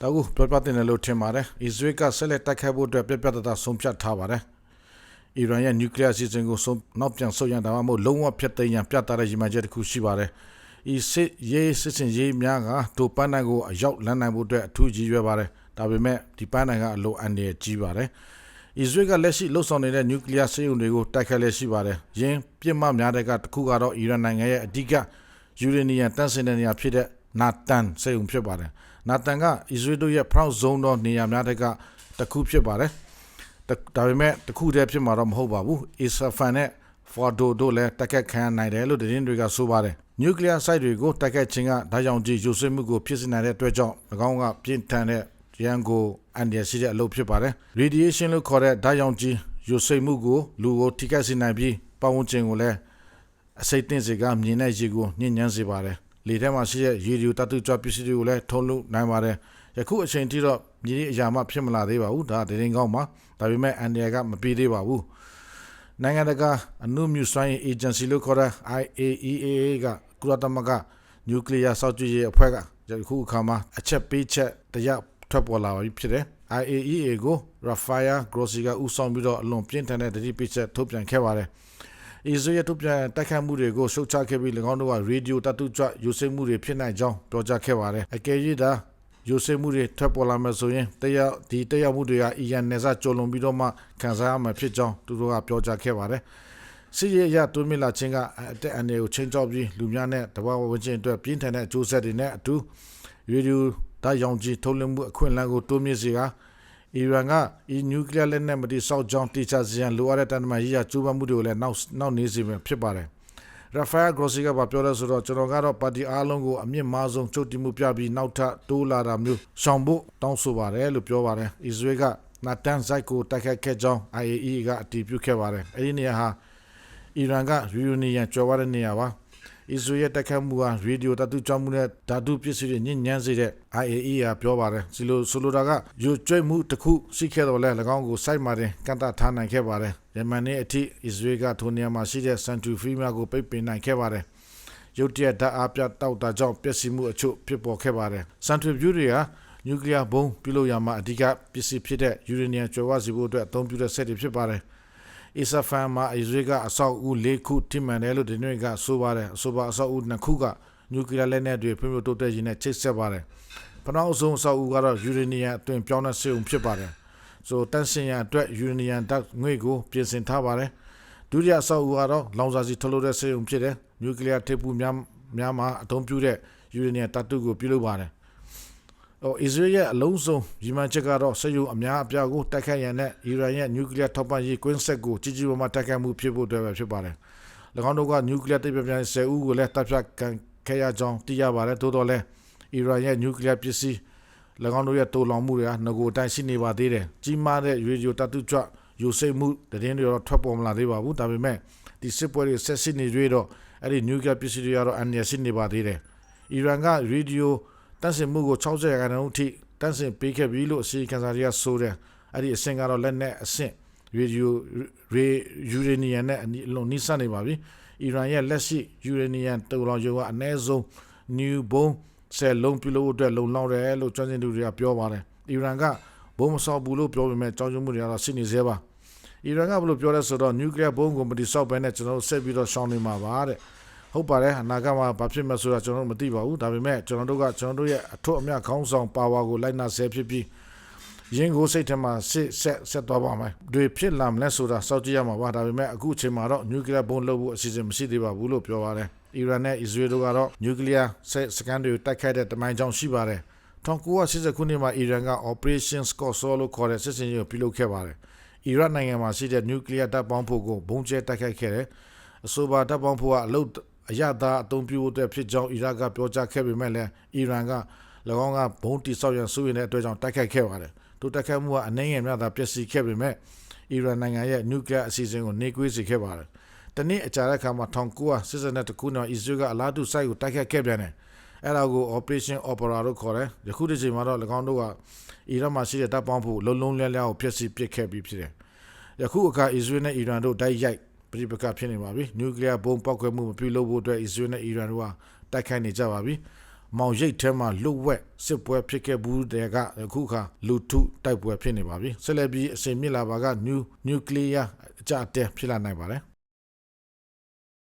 ဒါကိုပြောပြတင်တယ်လို့ထင်ပါတယ်အစ္စရေးကဆက်လက်တိုက်ခိုက်ဖို့အတွက်ပြပြတတဆုံးဖြတ်ထားပါတယ်အီရန်ရဲ့နျူကလ িয়ার အစီအစဉ်ကိုဆုံးနောက်ပြန်ဆုတ်ရန်ဒါမှမဟုတ်လုံးဝဖျက်သိမ်းရန်ပြသတဲ့ရည်မှန်းချက်တစ်ခုရှိပါတယ်ဤစစ်ရေးစစ်စင်ရေးများကဒိုပန်းနိုင်ကိုအရောက်လန်းနိုင်ဖို့အတွက်အထူးကြီးရွယ်ပါတယ်ဒါပေမဲ့ဒီပန်းနိုင်ကအလိုအန်ရကြီးပါတယ်အစ္စရေးကလက်ရှိလှုပ်ဆောင်နေတဲ့နျူကလ িয়ার စစ်ရုံတွေကိုတိုက်ခိုက်လက်ရှိပါတယ်။ယင်းပြစ်မှတ်များတဲ့ကတစ်ခုကတော့အီရန်နိုင်ငံရဲ့အဓိကယူရေနီယံတန့်စင်တဲ့နေရာဖြစ်တဲ့ နာတန်စစ်ရုံဖြစ်ပါတယ်။နာတန်ကအစ္စရေးတို့ရဲ့ proud zone တော့နေရာများတဲ့ကတစ်ခုဖြစ်ပါတယ်။ဒါပေမဲ့တစ်ခုတည်းဖြစ်မှာတော့မဟုတ်ပါဘူး။ Isfahan နဲ့ Fordo တို့လည်းတက်ခတ်ခံနိုင်တယ်လို့သတင်းတွေကဆိုပါတယ်။နျူကလ িয়ার စိုက်တွေကိုတက်ခတ်ခြင်းကဓာတ်ရောင်ကြီးယူဆွေးမှုကိုဖြစ်စေနိုင်တဲ့အတွက်ကြောင့်၎င်းကပြင်းထန်တဲ့ရန်ကိုအန်ဒီယရှိတဲ့အလုပ်ဖြစ်ပါတယ်။ radiation လို့ခေါ်တဲ့ဓာတ်ရောင်ကြီးယူဆွေးမှုကိုလူကိုထိခိုက်စေနိုင်ပြီးပတ်ဝန်းကျင်ကိုလည်းအစိတ်တင်စေကမြင်တဲ့ရေကိုညှဉ်းညမ်းစေပါတယ်။ လေထဲမှာရှိတဲ့ရေဒီယိုတတုကြွပစ္စည်းတွေကိုလည်းထုံးလို့နိုင်ပါတယ်။ယခုအချိန်ထိတော့မြေကြီးအရာမှဖြစ်မလာသေးပါဘူး။ဒါတရင်ကောင်းပါ။ဒါပေမဲ့အန်ဒီယကမပြေးသေးပါဘူး။နိုင်ငံတကာအနုမြူစွမ်းအင်အေဂျင်စီလို့ခေါ်တဲ့ IAEA ကကုလသမဂ္ဂနျူကလ িয়ার စောင့်ကြည့်ရေးအဖွဲ့ကယခုအခါမှာအချက်ပေးချက်တရားထွက်ပေါ်လာပြီဖြစ်တယ်။ IAEA ကို Rafael Grossi ကဥဆောင်ပြီးတော့အလွန်ပြင်းထန်တဲ့တတိပိချက်ထုတ်ပြန်ခဲ့ပါတယ်။ အစ္စရေးထုတ်ပြန်တိုက်ခိုက်မှုတွေကိုရှုတ်ချခဲ့ပြီး၎င်းတို့ကရေဒီယိုတတုကြွယူဆမှုတွေဖြစ်နိုင်ကြောင်းပြောကြားခဲ့ပါတယ်။အကယ်၍သာယူဆမှုတွေထွက်ပေါ်လာမယ်ဆိုရင်တရားဒီတရားမှုတွေကအီရန်နယ်စပ်ကျော်လွန်ပြီးတော့မှခံစားရမှာဖြစ်ကြောင်းသူတို့ကပြောကြားခဲ့ပါတယ်။စီးရဲရတွင်းမြလာချင်းကအတက်အနေကိုချင်းချောက်ပြီးလူများနဲ့တဘာဝဝင်ချင်းအတွက်ပြင်းထန်တဲ့အကျိုးဆက်တွေနဲ့အတူရေဒီယိုဒါရောင်ကြီးထုတ်လွှင့်မှုအခွင့်အလမ်းကိုတိုးမြင့်စေက အီရန်ကဤနျူကလ িয়ার လက်နက်မတိဆောက်ကြောင်းတေချာစီရန်လိုအပ်တဲ့တန်တမာရေးရကျိုးပမ်းမှုတွေကိုလည်းနောက်နောက်နေစေမှာဖြစ်ပါတယ်။ရာဖာဂရိုစီကပြောတဲ့ဆိုတော့ကျွန်တော်ကတော့ပါတီအားလုံးကိုအမြင့်မားဆုံးချုပ်တည်မှုပြပြီးနောက်ထပ်တိုးလာတာမျိုးရှောင်ဖို့တောင်းဆိုပါတယ်လို့ပြောပါတယ်။အစ္စရေးကနာတန်ဇိုက်ကိုတိုက်ခိုက်ခဲ့ကြောင်း IAEA ကအတည်ပြုခဲ့ပါတယ်။အဲဒီနေရာဟာအီရန်ကယူရီနီယံကျော်ဝတဲ့နေရာပါ။ အစ္စရေးတက်ခတ်မှုဟာရေဒီယိုတတုကြောင့်မှုနဲ့ဓာတုပစ္စည်းတွေညဉ့်ညမ်းစေတဲ့ IAEA ပြောပါတယ်စီလိုဆိုလိုတာကယူကျွိတ်မှုတစ်ခုရှိခဲ့တော့လဲ၎င်းကိုစိုက်မှတင်ကန်တာထားနိုင်ခဲ့ပါတယ်ယမန်နေ့အထိအစ္စရေးကထိုနေရာမှာရှိတဲ့စန်တူဖီမာကိုပိတ်ပင်နိုင်ခဲ့ပါတယ်ရုတ်တရက်ဓာတ်အားပြတောက်တာကြောင့်ပျက်စီးမှုအချို့ဖြစ်ပေါ်ခဲ့ပါတယ်စန်တူဗျူတွေဟာနျူကလ িয়ার ဘုံပြုလုပ်ရမှာအဓိကပစ္စည်းဖြစ်တဲ့ယူရေနီယံကျွဲဝစီဖို့အတွက်အသုံးပြုတဲ့စက်တွေဖြစ်ပါတယ်။ အစ္စဖန်မှာအစ္စရေးကအဆောက်အဦ၄ခုထိမှန်တယ်လို့ဒီနေ့ကဆိုပါတယ်အဆိုပါအဆောက်အဦနှစ်ခုကနျူကလ িয়ার လက်နက်တွေဖွံ့ဖြိုးတိုးတက်ရေးနဲ့ချိတ်ဆက်ပါတယ်ပထမဆုံးအဆောက်အဦကတော့ယူရေနီယံအတွင်ပြောင်းတဲ့စေုံဖြစ်ပါတယ်ဆိုတန်စင်ရအတွက်ယူရေနီယံဓာတ်ငွေကိုပြင်ဆင်ထားပါတယ်ဒုတိယအဆောက်အဦကတော့လောင်စာဆီထုတ်လုပ်တဲ့စေုံဖြစ်တယ်နျူကလ িয়ার ထိပ်ပူများများမှာအသုံးပြုတဲ့ယူရေနီယံတတုကိုပြုလုပ်ပါတယ် ဟိုအစ္စရေးရဲ့အလုံးစုံရီမန်ချက်ကတော့ဆက်ယူအများအပြားကိုတိုက်ခိုက်ရန်နဲ့အီရန်ရဲ့နျူကလ িয়ার ထောက်ပံ့ရေးကွင်းဆက်ကိုကြီးကြီးမားမားတိုက်ခိုက်မှုဖြစ်ဖို့အတွက်ပဲဖြစ်ပါတယ်။၎င်းတို့ကနျူကလ িয়ারတိတ်ပြပြဆယ်ဦးကိုလည်းတပ်ဖြတ်ခံခဲ့ရကြောင်းသိရပါတယ်။သို့တော်လည်းအီရန်ရဲ့နျူကလ িয়ার ပစ္စည်း၎င်းတို့ရဲ့တိုးလောင်မှုတွေကငကိုအတိုင်းရှိနေပါသေးတယ်။ကြီးမားတဲ့ရေဒီယိုတတုကြွယူစိတ်မှုတည်င်းတွေတော့ထွက်ပေါ်မလာသေးပါဘူး။ဒါပေမဲ့ဒီစစ်ပွဲတွေဆက်စစ်နေကြတော့အဲ့ဒီနျူကလ িয়ার ပစ္စည်းတွေကတော့အန်ရရှိနေပါသေးတယ်။အီရန်ကရေဒီယို တန့်စင်မှုကို60ရာခိုင်နှုန်းအထိတန်းစင်ပေးခဲ့ပြီလို့အစီအခံစာတွေကဆိုတယ်အဲ့ဒီအဆင့်ကတော့လက်နဲ့အဆင့်ရေဒီယိုရေယူရေနီယံနဲ့အလုံးနိစနေပါပြီအီရန်ရဲ့လက်ရှိယူရေနီယံတူလောင်ရုံကအနည်းဆုံး new bomb ဆယ်လုံးပြုလို့အတွက်လုံလောက်တယ်လို့ကျွမ်းကျင်သူတွေကပြောပါတယ်အီရန်ကဘုံမဆောက်ဘူးလို့ပြောပေမဲ့ကြောင်းကျမှုတွေကတော့ရှိနေသေးပါအီရန်ကဘလို့ပြောလဲဆိုတော့ nuclear bomb ကိုမတိဆောက်ဘဲနဲ့ကျွန်တော်တို့ဆက်ပြီးတော့ရှောင်နေမှာပါတဲ့ ဟုတ်ပါတယ်အနာဂတ်မှာဘာဖြစ်မလဲဆိုတာကျွန်တော်တို့မသိပါဘူးဒါပေမဲ့ကျွန်တော်တို့ကကျွန်တော်တို့ရဲ့အထွတ်အမြတ်ခေါင်းဆောင်ပါဝါကိုလိုက်နာဆဲဖြစ်ပြီးရင်းကိုစိတ်ထဲမှာစစ်ဆက်ဆက်သွားပါမယ်တွေဖြစ်လာမလဲဆိုတာစောင့်ကြည့်ရမှာပါဒါပေမဲ့အခုအချိန်မှာတော့နျူကလ িয়ার ဘုံလုပ်ဖို့အစီအစဉ်မရှိသေးပါဘူးလို့ပြောပါတယ်အီရန်နဲ့အစ္စရေးတို့ကတော့နျူကလ িয়ার စကန်တွေတိုက်ခိုက်တဲ့တမိုင်းကြောင့်ရှိပါတယ်1980ခုနှစ်မှာအီရန်က Operation Scorso လို့ခေါ်တဲ့စစ်စင်ရေးကိုပြုလုပ်ခဲ့ပါတယ်အီရတ်နိုင်ငံမှာရှိတဲ့နျူကလ িয়ার တပ်ပေါင်းဖို့ကိုဘုံကျဲတိုက်ခိုက်ခဲ့တယ်အဆိုပါတပ်ပေါင်းဖို့ကအလုတ် အရသာအသုံးပြုတဲ့ဖြစ်ကြောင်းအီရတ်ကပြောကြားခဲ့ပေမဲ့လည်းအီရန်က၎င်းကဘုံတိဆောက်ရန်စိုးရိမ်တဲ့အတွက်ကြောင့်တိုက်ခိုက်ခဲ့ပါတယ်။ထိုတိုက်ခိုက်မှုကအနှင်းငယ်များသာပျက်စီးခဲ့ပေမဲ့အီရန်နိုင်ငံရဲ့နျူကလ িয়ার အစီအစဉ်ကိုနှေးကွေးစေခဲ့ပါတယ်။တနေ့အကြာတဲ့အခါမှာ1982ခုနှစ်အစ္စရေးကအလားတူစိုက်ကိုတိုက်ခိုက်ခဲ့ပြန်တယ်။အဲ့ဒါကို Operation Opera လို့ခေါ်တယ်။ယခုတစ်ချိန်မှာတော့၎င်းတို့ကအီရတ်မှာရှိတဲ့တပ်ပေါင်းဖို့လုံးလုံးလျားလျားကိုဖျက်ဆီးပစ်ခဲ့ပြီးဖြစ်တယ်။ယခုအခါအစ္စရေးနဲ့အီရန်တို့တိုက်ရိုက် ပြိပကဖြစ်နေပါပြီနျူကလ িয়ার ဘုံပောက်ကွဲမှုမပြုလုပ်ဖို့အတွက်အစ္စရေးနဲ့အီရန်တို့ကတိုက်ခိုက်နေကြပါပြီ မောင်ရိပ်ထဲမှာလွတ်ဝက်စစ်ပွဲဖြစ်ခဲ့ဘူးတဲ့ကအခုခါလူထုတိုက်ပွဲဖြစ်နေပါပြီဆက်လက်ပြီးအစင်မြစ်လာပါကနျူနျူကလ িয়ারအကြအတဲဖြစ်လာနိုင်ပါတယ်